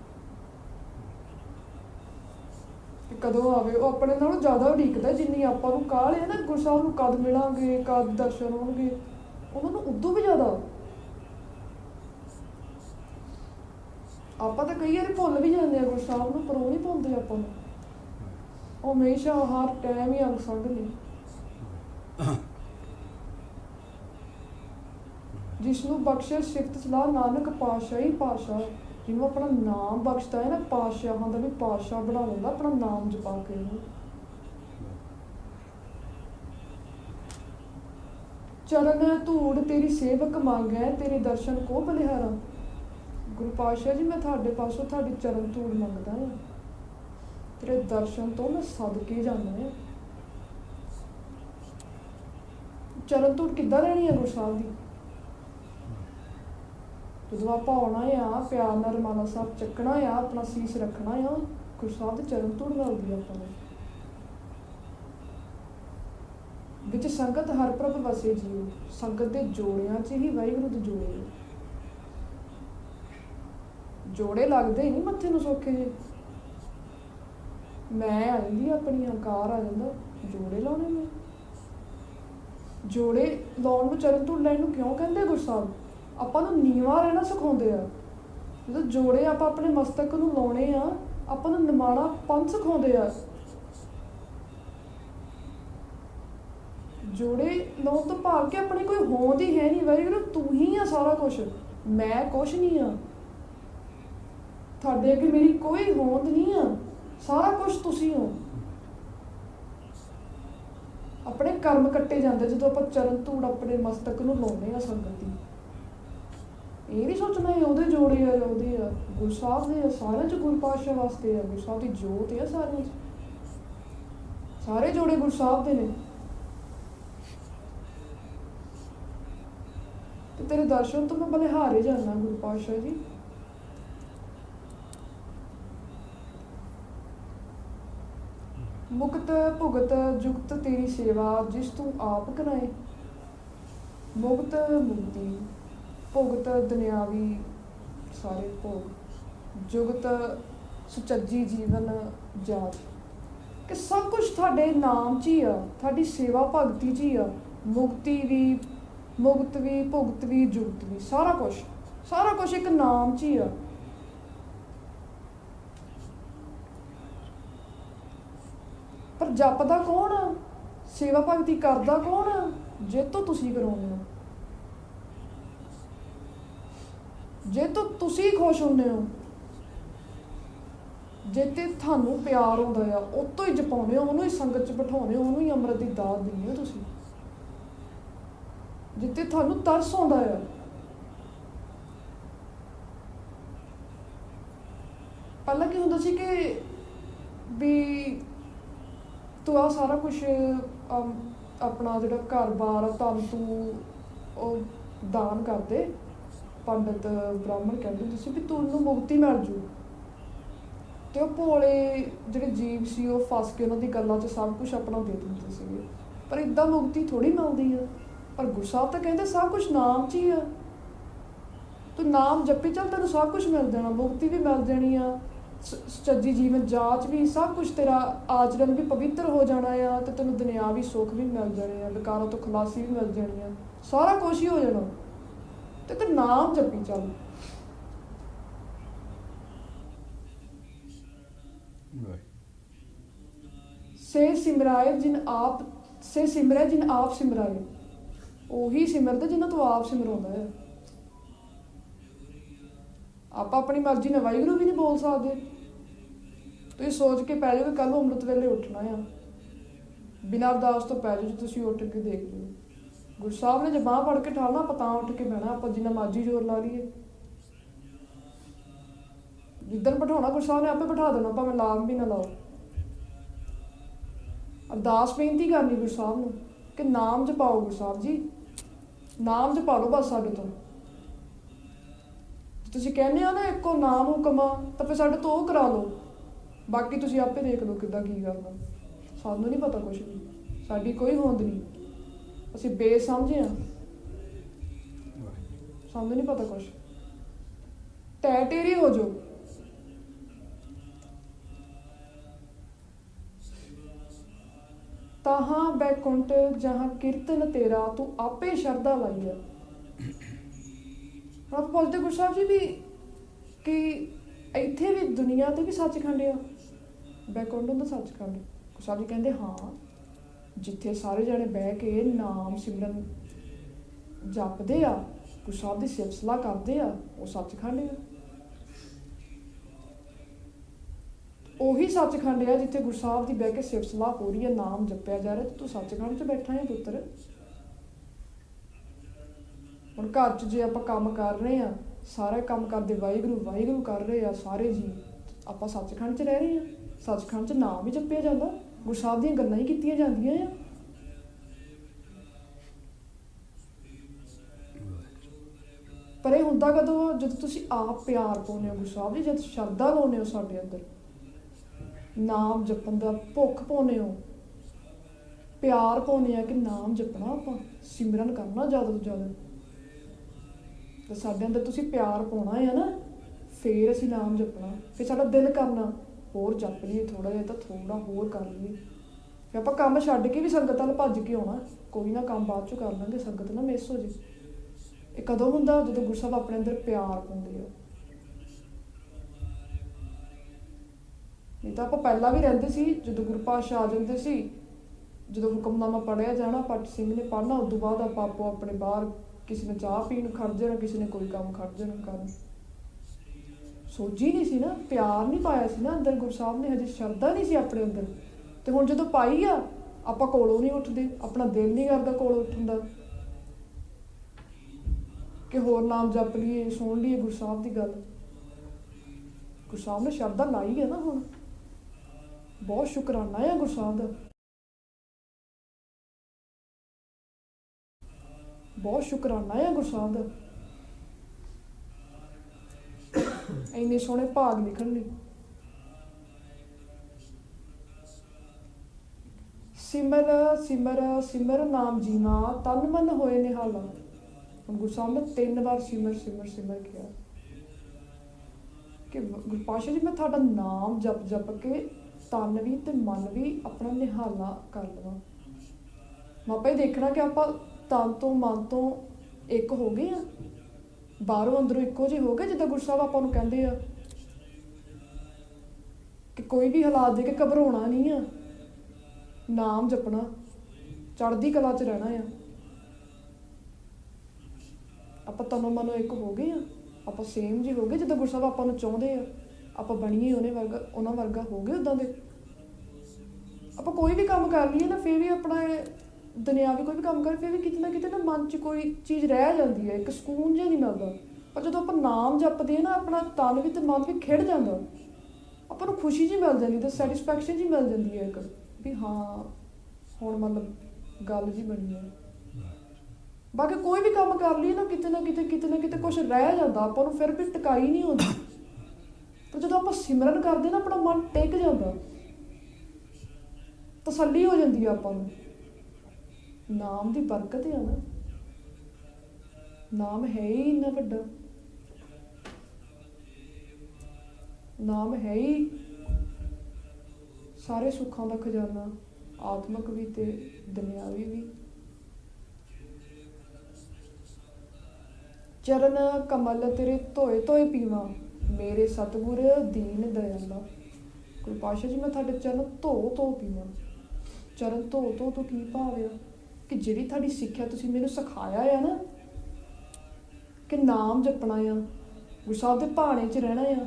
ਕਿ ਕਦੋਂ ਆਵੇ, ਉਹ ਆਪਣੇ ਨਾਲੋਂ ਜ਼ਿਆਦਾ ਉਡੀਕਦਾ ਜਿੰਨੀ ਆਪਾਂ ਨੂੰ ਕਾਹਲ ਹੈ ਨਾ ਗੁਰਸਾਹਿਬ ਨੂੰ ਕਦ ਮਿਲਾਂਗੇ, ਕਦ ਦਰਸ਼ਨ ਹੋਣਗੇ, ਉਹਨਾਂ ਨੂੰ ਉਦੋਂ ਵੀ ਜ਼ਿਆਦਾ। ਆਪਾਂ ਤਾਂ ਕਈ ਵਾਰੀ ਭੁੱਲ ਵੀ ਜਾਂਦੇ ਆ ਗੁਰਸਾਹਿਬ ਨੂੰ, ਪਰ ਉਹ ਨਹੀਂ ਭੁੱਲਦੇ ਆਪਾਂ ਨੂੰ। ਉਹ ਹਮੇਸ਼ਾ ਹਰ ਟਾਈਮ ਹੀ ਅੰਗ ਸੰਗ ਨੇ। ਜਿਸ ਨੂੰ ਬਖਸ਼ੇ ਸਿਫਤ ਸਲਾਹ, ਨਾਨਕ ਪਾਸ਼ਾਹੀ ਪਾਸ਼ਾ ਜਿਹਨੂੰ ਆਪਣਾ ਨਾਮ ਬਖਸ਼ਦਾ ਹੈ ਨਾ ਪਾਸ਼ਾਹਾਂ ਦਾ ਵੀ ਪਾਸ਼ਾ ਬਣਾ ਲੈਂਦਾ, ਆਪਣਾ ਨਾਮ ਜਪਾ ਕੇ ਉਹਨੂੰ ਚਰਨ ਧੂੜ, ਤੇਰੀ ਸੇਵਕ ਮੰਗੈ ਤੇਰੇ ਦਰਸ਼ਨ ਕੋ ਬਲਿਹਾਰਾ। ਗੁਰੂ ਪਾਤਸ਼ਾਹ ਜੀ, ਮੈਂ ਤੁਹਾਡੇ ਪਾਸੋਂ ਤੁਹਾਡੀ ਚਰਨ ਧੂੜ ਮੰਗਦਾ ਹਾਂ। ਤੇਰੇ ਦਰਸ਼ਨ ਤੋਂ ਮੈਂ ਸਦਕੇ ਜਾਂਦਾ ਹਾਂ। ਚਰਨ ਧੂੜ ਕਿੱਦਾਂ ਰਹਿਣੀ ਹੈ ਗੁਰੂ ਸਾਹਿਬ ਦੀ? ਜਦੋਂ ਆਪਾਂ ਆਉਣਾ ਆ, ਪਿਆਰ ਨਾਲ ਰਮਾਲਾ ਸਾਹਿਬ ਚੱਕਣਾ ਆ, ਆਪਣਾ ਸੀਸ ਰੱਖਣਾ ਆ ਗੁਰੂ ਸਾਹਿਬ ਦੇ ਚਰਨ ਧੂੜ ਲੱਗਦੀ ਆ ਆਪਾਂ ਨੂੰ। ਵਿੱਚ ਸੰਗਤ ਹਰ ਪ੍ਰਭ ਵਸੇ ਜੀਓ, ਸੰਗਤ ਦੇ ਜੋੜਿਆਂ 'ਚ ਹੀ ਵਾਹਿਗੁਰੂ ਦੇ ਜੋੜੇ ਜੋੜੇ ਲੱਗਦੇ ਨਹੀਂ ਮੱਥੇ ਨੂੰ ਸੌਖੇ ਜੇ ਮੈਂ ਆ ਜਾਂਦੀ ਆਪਣੀ ਹੰਕਾਰ ਆ ਜਾਂਦਾ, ਜੋੜੇ ਲਾਉਣੇ ਨੇ। ਜੋੜੇ ਲਾਉਣ ਨੂੰ ਚਰਨ ਧੂੜ ਲੈਣ ਨੂੰ ਕਿਉਂ ਕਹਿੰਦੇ ਗੁਰਸਾਹਿਬ? ਆਪਾਂ ਨੂੰ ਨੀਵਾਂ ਰਹਿਣਾ ਸਿਖਾਉਂਦੇ ਆ। ਜਦੋਂ ਜੋੜੇ ਆਪਾਂ ਆਪਣੇ ਮਸਤਕ ਨੂੰ ਲਾਉਣੇ ਆ, ਆਪਾਂ ਨੂੰ ਨਿਮਾਣਾ ਪੰਥ ਸਿਖਾਉਂਦੇ ਆ। ਜੋੜੇ ਲਾਉਣ ਤੋਂ ਭਾਵ ਕਿ ਆਪਣੀ ਕੋਈ ਹੋਂਦ ਹੀ ਹੈ ਨਹੀਂ, ਵਾਹਿਗੁਰੂ, ਤੂੰ ਹੀ ਆ ਸਾਰਾ ਕੁਝ ਮੈਂ ਕੁਝ ਨਹੀਂ ਆ। ਤੁਹਾਡੇ ਅੱਗੇ ਮੇਰੀ ਕੋਈ ਹੋਂਦ ਨਹੀਂ ਆ। ਸਾਰਾ ਕੁਝ ਤੁਸੀਂ ਹੋ। ਆਪਣੇ ਕਰਮ ਕੱਟੇ ਜਾਂਦੇ ਜਦੋਂ ਆਪਾਂ ਚਰਨ ਧੂੜ ਆਪਣੇ ਮਸਤਕ ਨੂੰ ਲਾਉਂਦੇ ਆ ਸੰਗਤ। ਇਹ ਨਹੀਂ ਸੋਚਣਾ ਇਹ ਉਹਦੇ ਜੋੜੇ ਆ ਜਾਂ ਉਹਦੇ ਆ। ਗੁਰੂ ਸਾਹਿਬ ਦੇ ਆ, ਸਾਰਿਆਂ ਚ ਗੁਰੂ ਪਾਤਸ਼ਾਹ ਵਾਸਤੇ ਆ। ਗੁਰੂ ਸਾਹਿਬ ਦੀ ਜੋਤ ਆ ਸਾਰਿਆਂ ਚ। ਸਾਰੇ ਜੋੜੇ ਗੁਰੂ ਸਾਹਿਬ ਦੇ ਨੇ। ਤੇ ਤੇਰੇ ਦਰਸ਼ਨ ਤੋਂ ਮੈਂ ਬਲੇ ਹਾਰੇ ਜਾਣਾ ਗੁਰੂ ਪਾਤਸ਼ਾਹ ਜੀ। ਮੁਕਤ, ਭੁਗਤ, ਜੁਗਤ ਤੇਰੀ ਸੇਵਾ, ਜਿਸ ਤੂੰ ਆਪ ਕਰਾਏ। ਮੁਕਤ ਮੁਕਤੀ। ਭੁਗਤ ਦੁਨਿਆਵੀ ਸਾਰੇ ਭੋਗ। ਜੁਗਤ, ਸੁਚੱਜੀ ਜੀਵਨ, ਜਾਤ। ਕਿ ਸਭ ਕੁਝ ਤੁਹਾਡੇ ਨਾਮ 'ਚ ਹੀ ਆ, ਤੁਹਾਡੀ ਸੇਵਾ ਭਗਤੀ 'ਚ ਹੀ ਆ। ਮੁਕਤੀ ਵੀ, ਮੁਕਤ ਵੀ, ਭੁਗਤ ਵੀ, ਜੁਗਤ ਵੀ, ਸਾਰਾ ਕੁਝ ਸਾਰਾ ਕੁਝ ਇੱਕ ਨਾਮ 'ਚ ਹੀ ਆ। ਪਰ ਜਪਦਾ ਕੌਣ ਆ? ਸੇਵਾ ਭਗਤੀ ਕਰਦਾ ਕੌਣ ਆ? ਜੇ ਤੋਂ ਤੁਸੀਂ ਕਰਾਉਂਦੇ ਹੋ। ਜੇ ਤੋਂ ਤੁਸੀਂ ਖੁਸ਼ ਹੁੰਦੇ ਹੋ, ਜੇ ਤੇ ਤੁਹਾਨੂੰ ਪਿਆਰ ਹੁੰਦਾ ਆ ਉਹ ਤੋਂ ਹੀ ਜਪਾਉਂਦੇ ਹੋ, ਉਹਨੂੰ ਹੀ ਸੰਗਤ 'ਚ ਬਿਠਾਉਂਦੇ ਹੋ, ਉਹਨੂੰ ਹੀ ਅੰਮ੍ਰਿਤ ਦੀ ਦਾਤ ਦਿੰਦੇ ਹੋ ਤੁਸੀਂ। ਜਿੱਤੇ ਤੁਹਾਨੂੰ ਤਰਸ ਆਉਂਦਾ ਆ, ਪਹਿਲਾਂ ਕੀ ਹੁੰਦਾ ਸੀ ਕਿ ਵੀ ਤੂੰ ਆ ਸਾਰਾ ਕੁਝ ਆਪਣਾ ਜਿਹੜਾ ਘਰ-ਬਾਰ ਧਨ ਤੂੰ ਉਹ ਦਾਨ ਕਰਦੇ। ਪੰਡਤ ਬ੍ਰਾਹਮਣ ਕਹਿੰਦੇ ਹੁੰਦੇ ਸੀ ਵੀ ਤੁਹਾਨੂੰ ਮੁਕਤੀ ਮਿਲ ਜੂ। ਤੇ ਉਹ ਭੋਲੇ ਜਿਹੜੇ ਜੀਵ ਸੀ, ਉਹ ਫਸ ਕੇ ਉਹਨਾਂ ਦੀ ਗੱਲਾਂ 'ਚ ਸਭ ਕੁਝ ਆਪਣਾ ਦੇ ਦਿੰਦੇ ਸੀਗੇ। ਪਰ ਇਦਾਂ ਮੁਕਤੀ ਥੋੜੀ ਮਿਲਦੀ ਆ। ਪਰ ਗੁਰਸਾਹਿਬ ਤਾਂ ਕਹਿੰਦੇ ਸਭ ਕੁਝ ਨਾਮ 'ਚ ਹੀ ਆ। ਤੂੰ ਨਾਮ ਜਪੀ ਚੱਲ, ਤੈਨੂੰ ਸਭ ਕੁਝ ਮਿਲ ਜਾਣਾ। ਮੁਕਤੀ ਵੀ ਮਿਲ ਜਾਣੀ ਆ। ਸੱਚੀ ਜੀਵਨ ਜਾਚ ਵੀ, ਸਭ ਕੁਝ ਤੇਰਾ ਆਚਰਣ ਵੀ ਪਵਿੱਤਰ ਹੋ ਜਾਣਾ ਆ ਤੇ ਤੈਨੂੰ ਦੁਨਿਆਵੀ ਸੁੱਖ ਵੀ ਮਿਲ ਜਾਣੇ ਆ, ਵਿਕਾਰਾਂ ਤੋਂ ਖਲਾਸੀ ਵੀ ਮਿਲ ਜਾਣੀ ਆ। ਸਾਰਾ ਕੁਝ ਹੀ ਹੋ ਜਾਣਾ। ਤੇ ਤੇ ਨਾਮ ਜਪੀ ਚੱਲ। ਸੇ ਸਿਮਰਾਏ ਜਿਨ ਆਪ, ਸੇ ਸਿਮਰੇ ਜਿਨ ਆਪ ਸਿਮਰਾਏ। ਉਹੀ ਸਿਮਰਦਾ ਜਿਨ੍ਹਾਂ ਤੋਂ ਆਪ ਸਿਮਰਾਉਂਦਾ ਹੈ। ਆਪਾਂ ਆਪਣੀ ਮਰਜ਼ੀ ਨਾਲ ਵਾਹਿਗੁਰੂ ਵੀ ਨਹੀਂ ਬੋਲ ਸਕਦੇ। ਤੁਸੀਂ ਸੋਚ ਕੇ ਪੈ ਜਾਓ ਕਿ ਕੱਲ ਅੰਮ੍ਰਿਤ ਵੇਲੇ ਉੱਠਣਾ ਆ। ਬਿਨਾਂ ਅਰਦਾਸ ਤੋਂ ਪੈ ਜਾਓ ਜੇ ਤੁਸੀਂ ਉੱਠ ਕੇ ਦੇਖ ਲਿਓ। ਗੁਰੂ ਸਾਹਿਬ ਨੇ ਜੇ ਬਾਹ ਫੜ ਕੇ ਠਾਲਣਾ, ਆਪਾਂ ਤਾਂ ਉੱਠ ਕੇ ਬਹਿਣਾ, ਆਪਾਂ ਜਿੰਨਾ ਮਰਜ਼ੀ ਜ਼ੋਰ ਲਾ ਲਈਏ। ਜਿੱਦਣ ਬਿਠਾਉਣਾ, ਗੁਰੂ ਸਾਹਿਬ ਨੇ ਆਪੇ ਬਿਠਾ ਦੇਣਾ, ਭਾਵੇਂ ਲਾਮ ਵੀ ਨਾ ਲਾਓ। ਅਰਦਾਸ ਬੇਨਤੀ ਕਰਨੀ ਗੁਰੂ ਸਾਹਿਬ ਨੂੰ, ਕਿ ਨਾਮ ਜਪਾਓ ਗੁਰੂ ਸਾਹਿਬ ਜੀ। ਨਾਮ ਜਪਾ ਲਓ ਬਸ ਸਾਡੇ ਤੋਂ। ਤੁਸੀਂ ਕਹਿੰਦੇ ਹੋ ਨਾ, ਇੱਕੋ ਨਾਮ ਹੁਕਮਾ ਤਾਂ ਫਿਰ ਸਾਡੇ ਤੋਂ ਉਹ ਕਰਾ ਲਓ। ਬਾਕੀ ਤੁਸੀਂ ਆਪੇ ਦੇਖ ਲਓ ਕਿੱਦਾਂ ਕੀ ਕਰਨਾ। ਸਾਨੂੰ ਨਹੀਂ ਪਤਾ ਕੁਝ ਵੀ। ਸਾਡੀ ਕੋਈ ਹੋਂਦ ਨਹੀਂ। ਅਸੀਂ ਬੇਸਮਝੇ ਆ ਸਾਨੂੰ ਨਹੀਂ ਪਤਾ ਕੁਝ ਟੈ ਟੇਰੀ ਹੋ ਜਾਓ। ਤਾਹਾਂ ਬੈਕੁੰਟ ਜਹਾਂ ਕੀਰਤਨ ਤੇਰਾ, ਤੂੰ ਆਪੇ ਸ਼ਰਧਾ ਲਾਈ ਆ ਆਪ ਬੋਲਦੇ ਗੁਰੂ ਸਾਹਿਬ ਜੀ ਵੀ ਕਿ ਇੱਥੇ ਵੀ ਦੁਨੀਆ ਤੇ ਵੀ ਸੱਚਖੰਡ ਆ। ਬੈਕੁੰਟ ਹੁੰਦਾ ਸੱਚਖੰਡ। ਗੁਰੂ ਸਾਹਿਬ ਜੀ ਕਹਿੰਦੇ, ਹਾਂ ਜਿੱਥੇ ਸਾਰੇ ਜਣੇ ਬਹਿ ਕੇ ਨਾਮ ਸਿਮਰਨ ਜਪਦੇ ਆ ਗੁਰੂ ਸਾਹਿਬ ਦੀ ਸਿਫਤਸਲਾ ਕਰਦੇ ਆ, ਉਹ ਸੱਚਖੰਡ ਆ। ਉਹੀ ਸੱਚਖੰਡ ਆ ਜਿੱਥੇ ਗੁਰੂ ਸਾਹਿਬ ਦੀ ਬਹਿ ਕੇ ਸਿਫਤਸਲਾ ਹੋ ਰਹੀ ਹੈ ਨਾਮ ਜਪਿਆ ਜਾ ਰਿਹਾ, ਤੂੰ ਸੱਚਖੰਡ 'ਚ ਬੈਠਾ ਹੈ ਪੁੱਤਰ। ਹੁਣ ਘਰ 'ਚ ਜੇ ਆਪਾਂ ਕੰਮ ਕਰ ਰਹੇ ਆ, ਸਾਰਾ ਕੰਮ ਕਰਦੇ ਵਾਹਿਗੁਰੂ ਵਾਹਿਗੁਰੂ ਕਰ ਰਹੇ ਆ ਸਾਰੇ ਜੀ, ਆਪਾਂ ਸੱਚਖੰਡ 'ਚ ਰਹਿ ਰਹੇ ਆ। ਸੱਚਖੰਡ 'ਚ ਨਾਮ ਵੀ ਜਪਿਆ ਜਾਂਦਾ। ਗੁਰੂ ਸਾਹਿਬ ਦੀਆਂ ਗੱਲਾਂ ਹੀ ਕੀਤੀਆਂ ਜਾਂਦੀਆਂ ਆ। ਪਰ ਇਹ ਹੁੰਦਾ ਕਦੋਂ ਜਦੋਂ ਤੁਸੀਂ ਆਪ ਪਿਆਰ ਪਾਉਂਦੇ ਹੋ ਗੁਰੂ ਸਾਹਿਬ ਜੀ ਜਦ ਸ਼ਰਧਾ ਲਾਉਂਦੇ ਹੋ ਸਾਡੇ ਅੰਦਰ? ਨਾਮ ਜਪਣ ਦਾ ਭੁੱਖ ਪਾਉਂਦੇ ਹੋ? ਪਿਆਰ ਪਾਉਂਦੇ ਆ ਕਿ ਨਾਮ ਜਪਣਾ ਆਪਾਂ? ਸਿਮਰਨ ਕਰਨਾ ਜ਼ਿਆਦਾ ਤੋਂ ਜ਼ਿਆਦਾ। ਤੇ ਸਾਡੇ ਅੰਦਰ ਤੁਸੀਂ ਪਿਆਰ ਪਾਉਣਾ ਹੈ ਨਾ, ਫੇਰ ਅਸੀਂ ਨਾਮ ਜਪਣਾ। ਫੇਰ ਸਾਡਾ ਦਿਲ ਕਰਨਾ। ਹੋਰ ਜਪ ਲਈਏ ਥੋੜਾ ਜਿਹਾ ਤਾਂ ਥੋੜਾ ਹੋਰ ਕਰ ਲਈਏ ਫੇ ਆਪਾਂ ਕੰਮ ਛੱਡ ਕੇ ਵੀ ਸੰਗਤ ਵੱਲ ਭੱਜ ਕੇ ਆਉਣਾ। ਕੋਈ ਨਾ ਕੰਮ ਬਾਅਦ ਚ ਕਰ ਲਾਂਗੇ, ਸੰਗਤ ਨਾ ਮਿਸ ਹੋ ਜੇ। ਇਹ ਕਦੋਂ ਹੁੰਦਾ? ਜਦੋਂ ਗੁਰੂ ਸਾਹਿਬ ਆਪਣੇ ਅੰਦਰ ਪਿਆਰ ਪਾਉਂਦੇ ਆ। ਨਹੀਂ ਤਾਂ ਆਪਾਂ ਪਹਿਲਾਂ ਵੀ ਰਹਿੰਦੇ ਸੀ, ਜਦੋਂ ਗੁਰੂ ਪਾਤਸ਼ਾਹ ਆ ਜਾਂਦੇ ਸੀ, ਜਦੋਂ ਹੁਕਮਨਾਮਾ ਪੜਿਆ ਜਾਣਾ ਪੱਟ ਸਿੰਘ ਨੇ ਪੜਨਾ ਉਸ ਤੋਂ ਬਾਅਦ ਆਪਾਂ ਆਪੋ ਆਪਣੇ ਬਾਹਰ ਕਿਸੇ ਨੇ ਚਾਹ ਪੀਣ ਖੜ ਜਾਣਾ, ਕਿਸੇ ਨੇ ਕੋਈ ਕੰਮ ਖੜ ਜਾਣਾ ਕਰਨ। ਸੋਝੀ ਨਹੀਂ ਸੀ ਨਾ, ਪਿਆਰ ਨਹੀਂ ਪਾਇਆ ਸੀ ਨਾ ਅੰਦਰ, ਗੁਰੂ ਸਾਹਿਬ ਨੇ ਹਜੇ ਸ਼ਰਧਾ ਨਹੀਂ ਸੀ ਆਪਣੇ ਅੰਦਰ। ਤੇ ਹੁਣ ਜਦੋਂ ਪਾਈ ਆ, ਆਪਾਂ ਕੋਲੋਂ ਨਹੀਂ ਉੱਠਦੇ, ਆਪਣਾ ਦਿਲ ਨਹੀਂ ਕਰਦਾ ਕੋਲੋਂ ਉੱਠਣ ਦਾ। ਕਿ ਹੋਰ ਨਾਮ ਜਪ ਲਈਏ, ਸੁਣ ਲਈਏ ਗੁਰੂ ਸਾਹਿਬ ਦੀ ਗੱਲ। ਗੁਰੂ ਸਾਹਿਬ ਨੇ ਸ਼ਰਧਾ ਲਾਈ ਹੈ ਨਾ ਹੁਣ। ਬਹੁਤ ਸ਼ੁਕਰਾਨਾ ਹੈ ਗੁਰੂ ਸਾਹਿਬ ਦਾ। ਬਹੁਤ ਸ਼ੁਕਰਾਨਾ ਹੈ ਗੁਰੂ ਸਾਹਿਬ ਦਾ। ਇੰਨੇ ਸੋਹਣੇ ਭਾਗ ਲਿਖਣ ਲਈ। ਸਿਮਰ ਸਿਮਰ ਸਿਮਰ ਨਾਮ ਜੀਵਾ ਤਨ ਮਨ ਹੋਏ ਨਿਹਾਲਾ। ਗੁਰੂ ਸਾਹਿਬ ਨੇ ਤਿੰਨ ਵਾਰ ਸਿਮਰ ਸਿਮਰ ਸਿਮਰ ਕਿਹਾ। ਕਿ ਵ- ਗੁਰੂ ਪਾਸ਼ਾ ਜੀ, ਮੈਂ ਤੁਹਾਡਾ ਨਾਮ ਜਪ ਜਪ ਕੇ ਤਨ ਵੀ ਤੇ ਮਨ ਵੀ ਆਪਣਾ ਨਿਹਾਲਾ ਕਰ ਲਵਾਂ। ਮੈਂ ਆਪਾਂ ਇਹ ਦੇਖਣਾ ਕਿ ਆਪਾਂ ਤਨ ਤੋਂ ਮਨ ਤੋਂ ਇੱਕ ਹੋ ਗਏ ਆ? ਬਾਹਰੋਂ ਅੰਦਰੋਂ ਇੱਕੋ ਜਿਹੇ ਹੋ ਗਏ ਜਿੱਦਾਂ ਗੁਰੂ ਸਾਹਿਬ ਆਪਾਂ ਨੂੰ ਕਹਿੰਦੇ ਆ? ਕਿ ਕੋਈ ਵੀ ਹਾਲਾਤ ਦੇ ਕੇ ਘਬਰਾਉਣਾ ਨਹੀਂ ਆ। ਨਾਮ ਜਪਣਾ, ਚੜ੍ਹਦੀ ਕਲਾ 'ਚ ਰਹਿਣਾ ਆ। ਆਪਾਂ ਤਨੋਂ ਮਨੋਂ ਇੱਕ ਹੋ ਗਏ ਆ। ਆਪਾਂ ਸੇਮ ਜੀ ਹੋ ਗਏ ਜਿੱਦਾਂ ਗੁਰੂ ਸਾਹਿਬ ਆਪਾਂ ਨੂੰ ਚਾਹੁੰਦੇ ਆ। ਆਪਾਂ ਬਣੀਏ ਉਹਨੇ ਵਰਗਾ, ਉਹਨਾਂ ਵਰਗਾ ਹੋ ਗਏ ਉਦਾਂ ਦੇ। ਆਪਾਂ ਕੋਈ ਵੀ ਕੰਮ ਕਰ ਲਈਏ ਨਾ, ਫੇਰ ਵੀ ਆਪਣਾ ਇਹ ਦੁਨਿਆਵੀ ਕੋਈ ਵੀ ਕੰਮ ਕਰ, ਫੇਰ ਵੀ ਕਿਤੇ ਨਾ ਕਿਤੇ ਨਾ ਮਨ 'ਚ ਕੋਈ ਚੀਜ਼ ਰਹਿ ਜਾਂਦੀ ਹੈ, ਇੱਕ ਸਕੂਨ ਜਿਹਾ ਨਹੀਂ ਮਿਲਦਾ। ਪਰ ਜਦੋਂ ਆਪਾਂ ਨਾਮ ਜਪਦੇ ਹਾਂ ਨਾ, ਆਪਣਾ ਤਨ ਵੀ ਤੇ ਮਨ ਵੀ ਖਿੜ ਜਾਂਦਾ। ਆਪਾਂ ਨੂੰ ਖੁਸ਼ੀ ਜੀ ਮਿਲ ਜਾਂਦੀ ਤੇ ਸੈਟੀਸਫੈਕਸ਼ਨ ਜੀ ਮਿਲ ਜਾਂਦੀ ਹੈ ਇੱਕ, ਵੀ ਹਾਂ, ਹੁਣ ਮਤਲਬ ਗੱਲ ਜੀ ਬਣੀ ਹੈ। ਬਾਕੀ ਕੋਈ ਵੀ ਕੰਮ ਕਰ ਲਈਏ ਨਾ, ਕਿਤੇ ਨਾ ਕਿਤੇ ਕਿਤੇ ਨਾ ਕਿਤੇ ਕੁਝ ਰਹਿ ਜਾਂਦਾ, ਆਪਾਂ ਨੂੰ ਫਿਰ ਵੀ ਟਿਕਾਈ ਨਹੀਂ ਹੁੰਦੀ। ਪਰ ਜਦੋਂ ਆਪਾਂ ਸਿਮਰਨ ਕਰਦੇ ਨਾ, ਆਪਣਾ ਮਨ ਟਿਕ ਜਾਂਦਾ। ਤਸੱਲੀ ਹੋ ਜਾਂਦੀ ਆ ਆਪਾਂ ਨੂੰ। ਨਾਮ ਦੀ ਬਰਕਤ ਆ ਨਾ। ਨਾਮ ਹੈ ਹੀ ਇੰਨਾ ਵੱਡਾ। ਨਾਮ ਹੈ ਹੀ ਸਾਰੇ ਸੁੱਖਾਂ ਦਾ ਖਜ਼ਾਨਾ, ਆਤਮਿਕ ਵੀ ਤੇ ਦੁਨਿਆਵੀ ਵੀ। ਚਰਨ ਕਮਲ ਤੇਰੇ ਧੋਏ ਧੋਏ ਪੀਵਾਂ, ਮੇਰੇ ਸਤਿਗੁਰ ਦੀਨ ਦਇਆਲਾ ਗੁਰੂ ਪਾਸ਼ਾ ਜੀ, ਮੈਂ ਤੁਹਾਡੇ ਚਰਨ ਧੋ ਧੋ ਪੀਵਾਂ। ਚਰਨ ਧੋ ਧੋ ਤੋਂ ਕੀ ਭਾਵ ਆ? ਕਿ ਜਿਹੜੀ ਤੁਹਾਡੀ ਸਿੱਖਿਆ ਤੁਸੀਂ ਮੈਨੂੰ ਸਿਖਾਇਆ ਆ ਨਾ, ਕਿ ਨਾਮ ਜਪਣਾ ਆ, ਗੁਰੂ ਸਾਹਿਬ ਦੇ ਭਾਣੇ 'ਚ ਰਹਿਣਾ ਆ,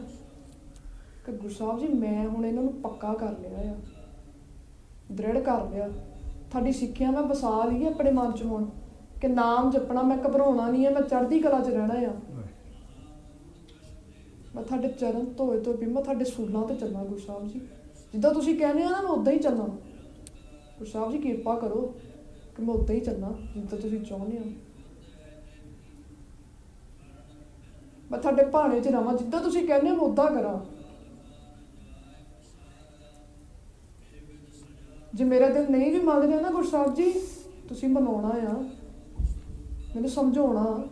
ਕਿ ਗੁਰੂ ਸਾਹਿਬ ਜੀ ਮੈਂ ਹੁਣ ਇਹਨਾਂ ਨੂੰ ਪੱਕਾ ਕਰ ਲਿਆ ਆ, ਦ੍ਰਿੜ ਕਰ ਲਿਆ। ਤੁਹਾਡੀ ਸਿੱਖਿਆ ਮੈਂ ਵਸਾ ਲਈ ਆਪਣੇ ਮਨ 'ਚ ਹੁਣ, ਕਿ ਨਾਮ ਜਪਣਾ ਮੈਂ ਘਬਰਾਉਣਾ ਨਹੀਂ ਹੈ ਮੈਂ ਚੜ੍ਹਦੀ ਕਲਾ 'ਚ ਰਹਿਣਾ ਆ। ਮੈਂ ਤੁਹਾਡੇ ਚਰਨ ਧੋਏ ਤੋਂ ਵੀ ਮੈਂ ਤੁਹਾਡੇ ਸੂਲਾਂ ਤੇ ਚੱਲਾਂ ਗੁਰੂ ਸਾਹਿਬ ਜੀ। ਜਿੱਦਾਂ ਤੁਸੀਂ ਕਹਿੰਦੇ ਆ ਨਾ, ਮੈਂ ਉਦਾਂ ਹੀ ਚੱਲਾਂ। ਗੁਰੂ ਸਾਹਿਬ ਜੀ ਕਿਰਪਾ ਕਰੋ। ਕਿ ਮੈਂ ਉੱਦਾਂ ਹੀ ਚੱਲਾਂ ਜਿੱਦਾਂ ਤੁਸੀਂ ਚਾਹੁੰਦੇ ਹੋ। ਮੈਂ ਤੁਹਾਡੇ ਭਾਣੇ 'ਚ ਰਵਾਂ, ਜਿੱਦਾਂ ਤੁਸੀਂ ਕਹਿੰਦੇ ਹੋ, ਮੈਂ ਉਦਾਂ ਕਰਾਂ। ਜੇ ਮੇਰਾ ਦਿਲ ਨਹੀਂ ਵੀ ਮੰਗ ਰਿਹਾ ਨਾ ਗੁਰੂ ਸਾਹਿਬ ਜੀ, ਤੁਸੀਂ ਮਨਾਉਣਾ ਆ। ਮੈਨੂੰ ਸਮਝਾਉਣਾ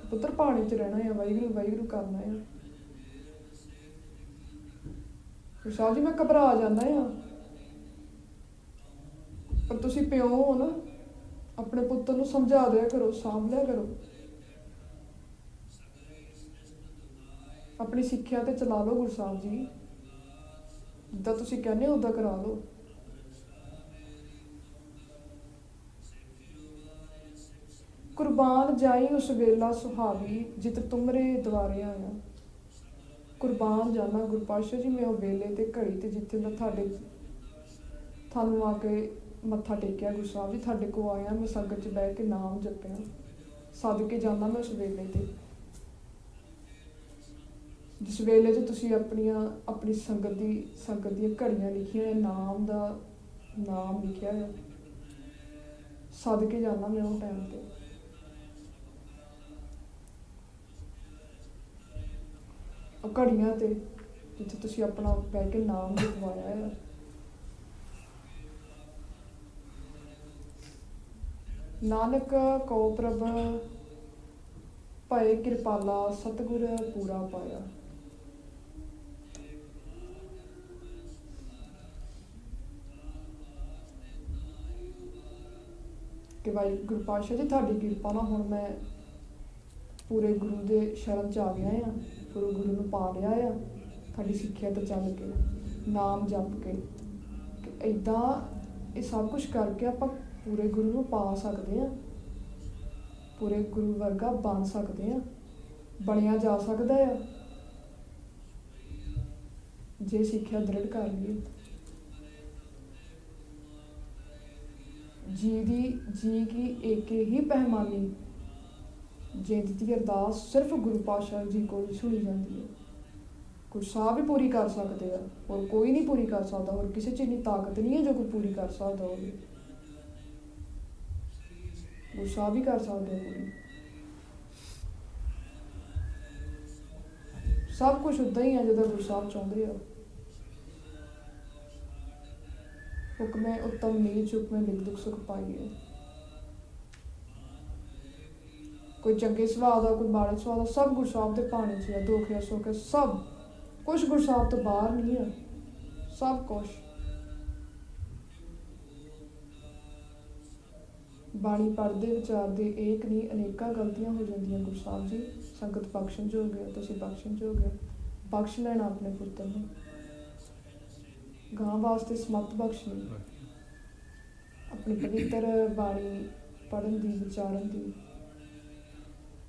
ਕਿ ਪੁੱਤਰ ਪਾਣੀ 'ਚ ਰਹਿਣਾ ਆ, ਵਾਹਿਗੁਰੂ ਵਾਹਿਗੁਰੂ ਕਰਨਾ ਆ। ਗੁਰੂ ਸਾਹਿਬ ਜੀ, ਮੈਂ ਘਬਰਾ ਜਾਂਦਾ ਆ। ਪਰ ਤੁਸੀਂ ਪਿਓ ਹੋ ਨਾ, ਆਪਣੇ ਪੁੱਤਰ ਨੂੰ ਸਮਝਾ ਦਿਆ ਕਰੋ, ਸਾਂਭ ਲਿਆ ਕਰੋ। ਆਪਣੀ ਸਿੱਖਿਆ ਤੇ ਚਲਾ ਲਓ ਗੁਰੂ ਜੀ। ਜਿੱਦਾਂ ਤੁਸੀਂ ਕਹਿੰਦੇ ਹੋ ਉਦਾਂ ਕਰਾ ਲਓ। ਕੁਰਬਾਨ ਜਾਈ ਉਸ ਵੇਲਾ ਸੁਹਾਵੀ ਜਿਤ ਤੁਮਰੇ ਦਵਾਰੇ ਆਇਆ। ਕੁਰਬਾਨ ਜਾਣਾ ਗੁਰਪਾਸ਼ਾ ਜੀ, ਮੈਂ ਉਹ ਵੇਲੇ ਤੇ ਘੜੀ ਤੇ ਜਿੱਥੇ ਮੈਂ ਤੁਹਾਡੇ ਤੁਹਾਨੂੰ ਆ ਕੇ ਮੱਥਾ ਟੇਕਿਆ ਗੁਰੂ ਸਾਹਿਬ ਜੀ ਤੁਹਾਡੇ ਕੋ ਆਇਆ, ਮੈਂ ਸੰਗਤ 'ਚ ਬਹਿ ਕੇ ਨਾਮ ਜਪਿਆ। ਸੱਜ ਕੇ ਜਾਂਦਾ ਮੈਂ ਉਸ ਵੇਲੇ ਤੇ। ਜਿਸ ਵੇਲੇ 'ਚ ਤੁਸੀਂ ਆਪਣੀਆਂ, ਆਪਣੀ ਸੰਗਤ ਦੀ, ਸੰਗਤ ਦੀਆਂ ਘੜੀਆਂ ਲਿਖੀਆਂ ਹੈ ਨਾਮ ਦਾ ਨਾਮ ਲਿਖਿਆ ਹੈ ਸੱਦ ਕੇ ਜਾਂਦਾ ਮੈਂ ਉਹ ਟਾਈਮ ਤੇ। ਉਹ ਘੜੀਆਂ ਤੇ, ਜਿੱਥੇ ਤੁਸੀਂ ਆਪਣਾ ਬਹਿ ਕੇ ਨਾਮ ਲਿਖਵਾਇਆ ਹੈ ਨਾਨਕ ਕੋ ਪ੍ਰਭ, ਭਏ ਕਿਰਪਾਲਾ ਸਤਿਗੁਰ ਪੂਰਾ ਪਾਇਆ। ਕਿ ਭਾਈ ਗੁਰੂ ਪਾਤਸ਼ਾਹ ਜੀ, ਤੁਹਾਡੀ ਕਿਰਪਾ ਨਾਲ ਹੁਣ ਮੈਂ ਪੂਰੇ ਗੁਰੂ ਦੇ ਸ਼ਰਨ ਚ ਆ ਗਿਆ ਆ ਪੂਰੇ ਗੁਰੂ ਨੂੰ ਪਾ ਲਿਆ ਆ, ਤੁਹਾਡੀ ਸਿੱਖਿਆ ਤੇ ਚੱਲ ਕੇ, ਨਾਮ ਜਪ ਕੇ। ਕਿ ਇਦਾਂ ਇਹ ਸਭ ਕੁਝ ਕਰਕੇ ਆਪਾਂ ਪੂਰੇ ਗੁਰੂ ਨੂੰ ਪਾ ਸਕਦੇ ਆ ਪੂਰੇ ਗੁਰੂ ਵਰਗਾ ਬਣ ਸਕਦੇ ਆ ਬਣਿਆ ਜਾ ਸਕਦਾ ਆ। ਜੇ ਸਿੱਖਿਆ ਦ੍ਰਿੜ ਕਰ ਲਈਏ। ਜੀ ਦੀ, ਜੀ ਕੀ ਏਕੇ ਹੀ ਪਹਿਮਾਨੀ। ਜਿੰਦ ਦੀ ਅਰਦਾਸ ਸਿਰਫ ਗੁਰੂ ਪਾਤਸ਼ਾਹ ਜੀ ਕੋਲ ਸੁਣੀ ਜਾਂਦੀ ਹੈ। ਗੁਰੂ ਸਾਹਿਬ ਵੀ ਪੂਰੀ ਕਰ ਸਕਦੇ ਆ ਔਰ ਕੋਈ ਨਹੀਂ ਪੂਰੀ ਕਰ ਸਕਦਾ ਔਰ ਕਿਸੇ 'ਚ ਇੰਨੀ ਤਾਕਤ ਨਹੀਂ ਹੈ ਜੋ ਕੋਈ ਪੂਰੀ ਕਰ ਸਕਦਾ ਹੋਵੇ। ਗੁਰੂ ਸਾਹਿਬ ਕਰ ਸਕਦੇ ਆ ਪੂਰੀ। ਸਭ ਕੁਝ ਉਦਾਂ ਹੀ ਹੈ ਜਦੋਂ ਗੁਰੂ ਸਾਹਿਬ ਚਾਹੁੰਦੇ ਆ। ਹੁਕਮੇ ਉੱਤਮ ਨੀਚ ਹੁਕਮੇ ਲਿਖ ਦੁਖ ਸੁਖ ਪਾਈਏ ਕੋਈ ਚੰਗੇ ਸੁਭਾਅ ਦਾ, ਕੋਈ ਮਾੜੇ ਸੁਭਾਅ ਦਾ, ਸਭ ਗੁਰੂ ਸਾਹਿਬ ਦੇ ਪਾਣੀ 'ਚ ਹੈ ਦੁੱਖ ਹੈ ਸੁੱਖ ਸਭ ਕੁਝ ਗੁਰੂ ਸਾਹਿਬ ਤੋਂ ਬਾਹਰ ਨਹੀਂ ਹੈ ਸਭ ਕੁਝ ਬਾਣੀ ਪੜ੍ਹਦੇ ਵਿਚਾਰਦੇ ਏਕ ਨਹੀਂ, ਅਨੇਕਾਂ ਗਲਤੀਆਂ ਹੋ ਜਾਂਦੀਆਂ। ਗੁਰੂ ਸਾਹਿਬ ਜੀ, ਸੰਗਤ ਬਖਸ਼ਣ ਜੋਗ ਹੈ, ਤੁਸੀਂ ਬਖਸ਼ਣ ਜੋਗ ਹੈ। ਬਖਸ਼ ਲੈਣਾ ਆਪਣੇ ਪੁੱਤਰ ਨੂੰ। ਗਾਂ ਵਾਸਤੇ ਸਮਤ ਬਖਸ਼ਣੀ। ਆਪਣੀ ਪਵਿੱਤਰ ਬਾਣੀ ਪੜ੍ਹਨ ਦੀ, ਵਿਚਾਰਨ ਦੀ।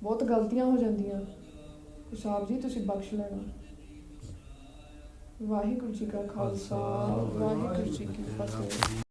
ਬਹੁਤ ਗਲਤੀਆਂ ਹੋ ਜਾਂਦੀਆਂ। ਗੁਰੂ ਸਾਹਿਬ ਜੀ, ਤੁਸੀਂ ਬਖਸ਼ ਲੈਣਾ। ਵਾਹਿਗੁਰੂ ਜੀ ਕਾ ਖਾਲਸਾ, ਵਾਹਿਗੁਰੂ ਜੀ ਕੀ ਫਤਿਹ।